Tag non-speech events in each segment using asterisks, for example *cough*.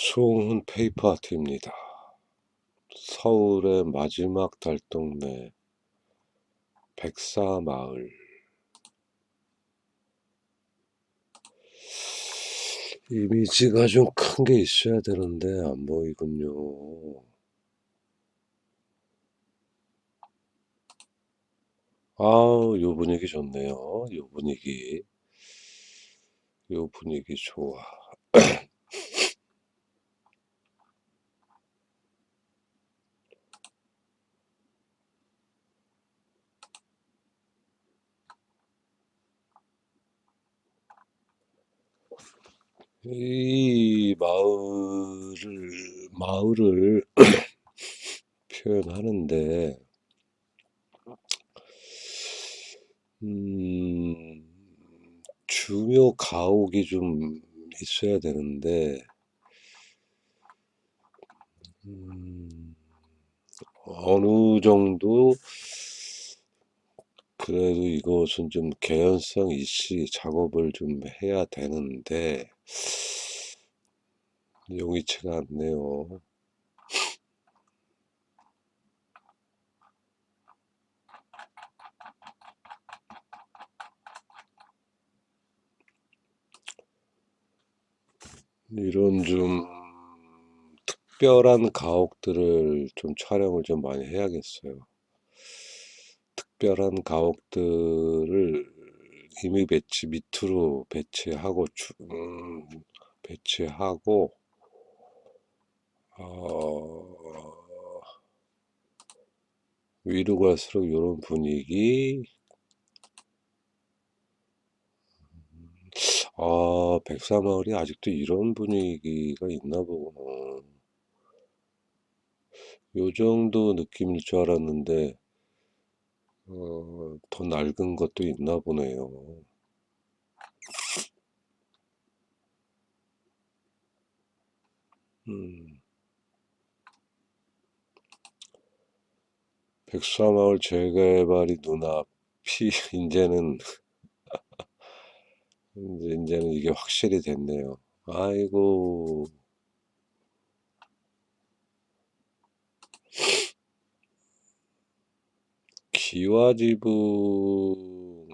수홍은 페이퍼 아트입니다. 서울의 마지막 달동네 백사마을 이미지가 좀 큰 게 있어야 되는데 안 보이군요. 아우 요 분위기 좋네요. 요 분위기 요 분위기 좋아. 이 마을을 마을을 *clears throat* 표현하는데 음 중요 가옥이 좀 있어야 되는데 음 어느 정도 그래도 이것은 좀 개연성 있이 작업을 좀 해야 되는데 용이치가 않네요. 이런 좀 특별한 가옥들을 좀 촬영을 좀 많이 해야겠어요. 특별한 가옥들을 이미 배치 밑으로 배치하고 주, 음, 배치하고 어, 위로 갈수록 이런 분위기. 아 백사마을이 아직도 이런 분위기가 있나 보구나. 요 정도 느낌일 줄 알았는데 어, 더 낡은 것도 있나 보네요 음. 백사마을 재개발이 눈앞이 *laughs* 이제는 *laughs* 이제 이제는 이게 확실히 됐네요. 아이고 기와지붕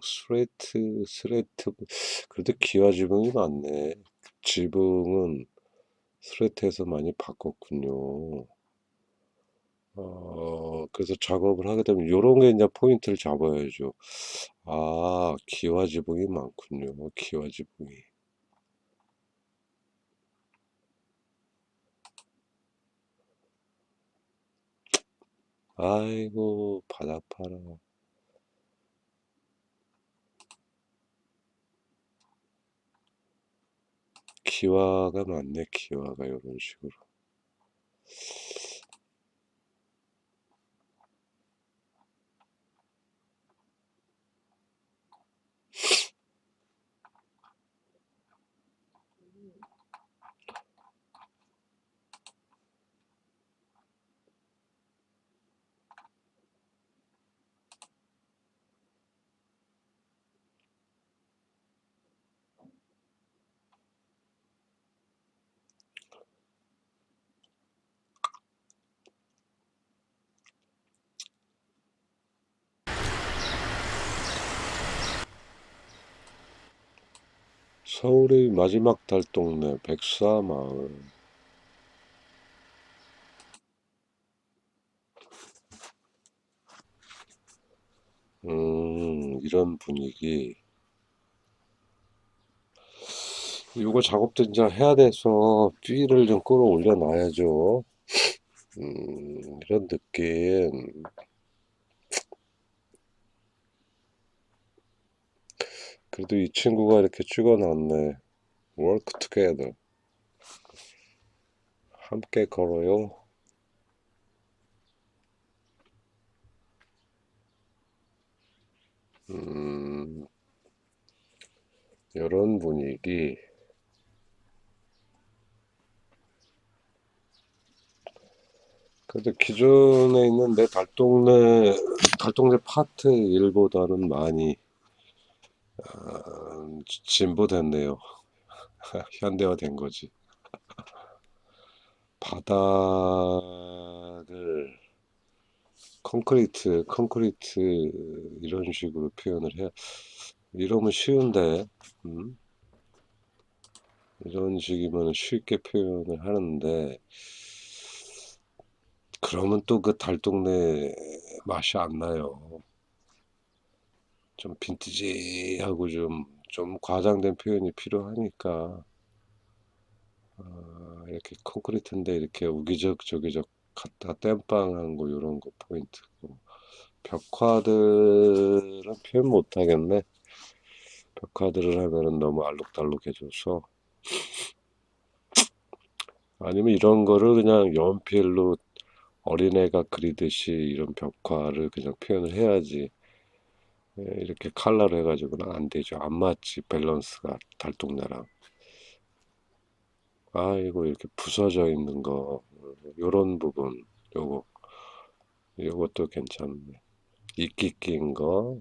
스레트 스레트 그래도 기와지붕이 많네. 지붕은 스레트에서 많이 바꿨군요. 어, 그래서 작업을 하게 되면 요런 게 이제 포인트를 잡아야죠. 아, 기와지붕이 많군요. 기와지붕이. 아이고, 바닥 파라. 기와가 많네, 기와가 이런 식으로. 서울의 마지막 달동네 백사마을. 음, 이런 분위기. 이거 작업도 이제 해야 돼서 삐를 좀 끌어올려 놔야죠. 음, 이런 느낌. 그래도 이 친구가 이렇게 찍어놨네. Work together. 함께 걸어요. 음, 이런 분위기. 그래도 기존에 있는 내 달동네, 달동네 파트 일보다는 많이 어, 진보됐네요. *laughs* 현대화된 거지. 바닥을 콘크리트, 콘크리트 이런 식으로 표현을 해. 이러면 쉬운데, 음? 이런 식이면 쉽게 표현을 하는데, 그러면 또 그 달동네 맛이 안 나요. 좀 빈티지하고 좀, 좀 과장된 표현이 필요하니까, 아, 이렇게 콘크리트인데 이렇게 우기적 저기적 갖다 땜빵한 거 이런 거 포인트고. 벽화들은 표현 못 하겠네. 벽화들을 하면은 너무 알록달록해져서. 아니면 이런 거를 그냥 연필로 어린애가 그리듯이 이런 벽화를 그냥 표현을 해야지. 예, 이렇게 칼라로 해가지고는 안 되죠. 안 맞지 밸런스가 달동네랑. 아이고 이렇게 부서져 있는 거 요런 부분 요거 요것도 괜찮네. 이끼 낀 거.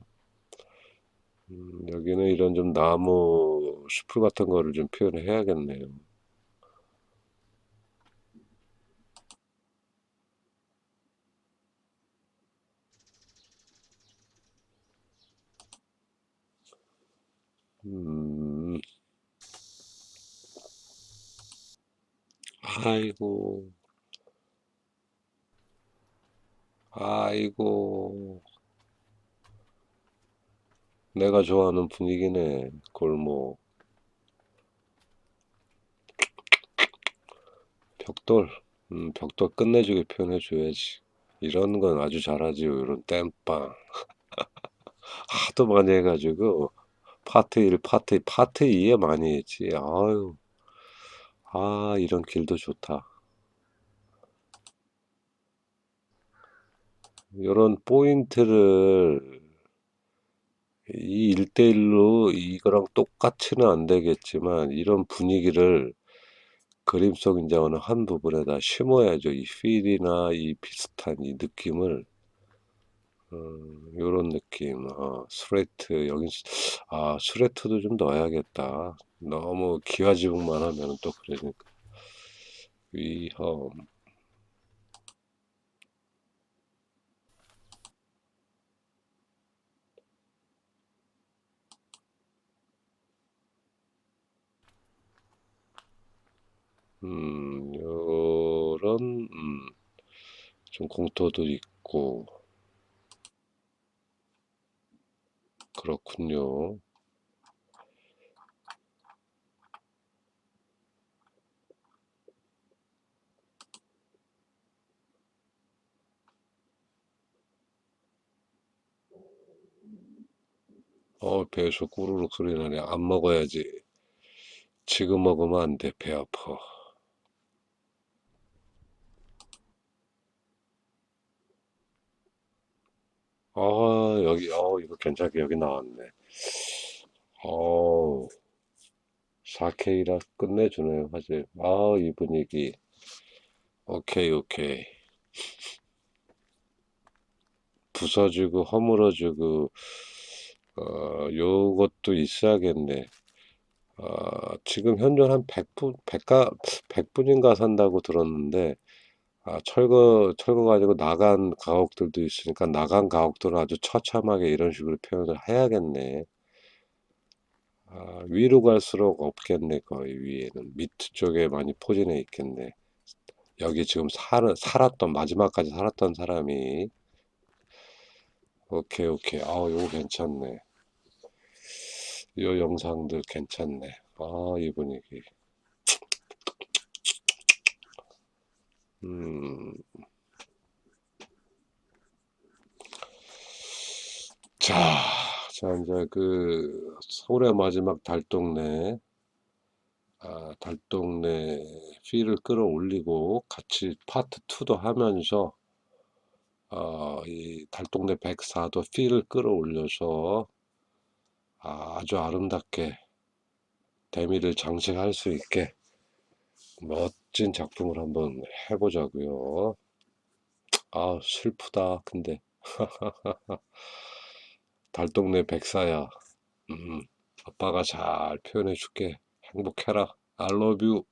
음, 여기는 이런 좀 나무 숲풀 같은 거를 좀 표현을 해야겠네요. 음, 아이고, 아이고, 내가 좋아하는 분위기네. 골목, 벽돌, 음, 벽돌 끝내주게 표현해 줘야지. 이런 건 아주 잘하지요. 이런 땜빵. *laughs* 하도 많이 해가지고, 파트 1, 파트 2, 파트 2에 많이 했지. 아유, 아, 이런 길도 좋다. 이런 포인트를 이 일대일로 이거랑 똑같이는 안 되겠지만 이런 분위기를 그림 속 어느 한 부분에다 심어야죠. 이 필이나 이 비슷한 이 느낌을 음, 요런 느낌. 어, 스레트 여긴 스- 아 스레트도 좀 넣어야겠다. 너무 기와지붕만 하면 또 그러니까 위험. 음, 요런 음, 좀 공터도 있고 그렇군요. 어, 배에서 꾸르륵 소리 나네. 안 먹어야지. 지금 먹으면 안 돼. 배 아파. 아, 여기, 어, 이거 괜찮게 여기 나왔네. 어, 4K라 끝내주네요, 사실. 아, 이 분위기. 오케이, 오케이. 부서지고, 허물어지고, 어, 요것도 있어야겠네. 아, 지금 현존 한 100분, 100가, 100분인가 산다고 들었는데, 아, 철거, 철거 가지고 나간 가옥들도 있으니까 나간 가옥들은 아주 처참하게 이런 식으로 표현을 해야겠네. 아, 위로 갈수록 없겠네, 거의 위에는. 밑 쪽에 많이 포진해 있겠네. 여기 지금 살, 살았던, 마지막까지 살았던 사람이. 오케이, 오케이. 아, 요거 괜찮네. 요 영상들 괜찮네. 아, 이 분위기. 음, 자, 자, 이제 그 서울의 마지막 달동네, 아, 달동네 필을 끌어올리고 같이 파트 2도 하면서 어, 이 달동네 104도 필을 끌어올려서 아, 아주 아름답게 대미를 장식할 수 있게 멋진 작품을 한번 해보자고요. 아, 슬프다. 근데 *laughs* 달동네 백사야. 음, 아빠가 잘 표현해 줄게. 행복해라. I love you.